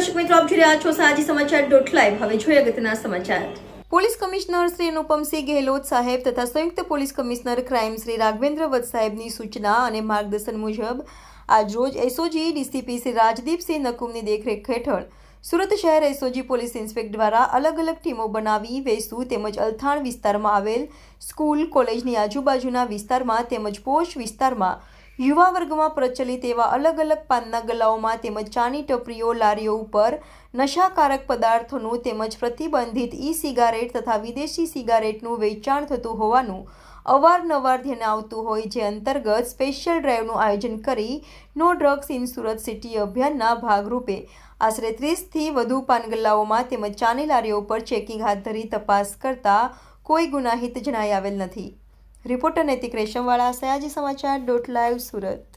દર્શક મિત્રો, આપ જોઈ રહ્યા છો સાજી સમાચાર ડોટ લાઈવ હવે જોઈએ અગત્યના સમાચાર. પોલીસ કમિશનર શ્રી અનુપમસિંહ ગેહલોત સાહેબ તથા સંયુક્ત police commissioner crime Shri Raghvendra Vats સાહેબની સૂચના અને માર્ગદર્શન મુજબ આજરોજ એસઓજી ડીસીપી શ્રી રાજદીપસિંહ નકુમની દેખરેખ હેઠળ સુરત શહેર એસઓજી પોલીસ ઇન્સ્પેક્ટર દ્વારા અલગ અલગ ટીમો બનાવી વેસુ તેમજ અલથાણ વિસ્તારમાં આવેલ સ્કૂલ, કોલેજની આજુબાજુના વિસ્તારમાં તેમજ પોસ્ટ વિસ્તારમાં યુવા વર્ગમાં પ્રચલિત એવા અલગ અલગ પાનના ગલાઓમાં તેમજ ચાની ટપરીઓ, લારીઓ ઉપર નશાકારક પદાર્થોનું તેમજ પ્રતિબંધિત ઈ સિગારેટ તથા વિદેશી સિગારેટનું વેચાણ થતું હોવાનું અવારનવાર ધ્યાને આવતું હોય જે અંતર્ગત સ્પેશિયલ ડ્રાઈવનું આયોજન કરી no drugs in Surat city અભિયાનના ભાગરૂપે આશરે ત્રીસથી વધુ પાનગલ્લાઓમાં તેમજ ચાની લારીઓ પર ચેકિંગ હાથ ધરી તપાસ કરતા કોઈ ગુનાહિત જણાઈ આવેલ નથી. રિપોર્ટર નૈતિક રેશમવાળા સયાજી સમાચાર ડોટ લાઈવ સુરત.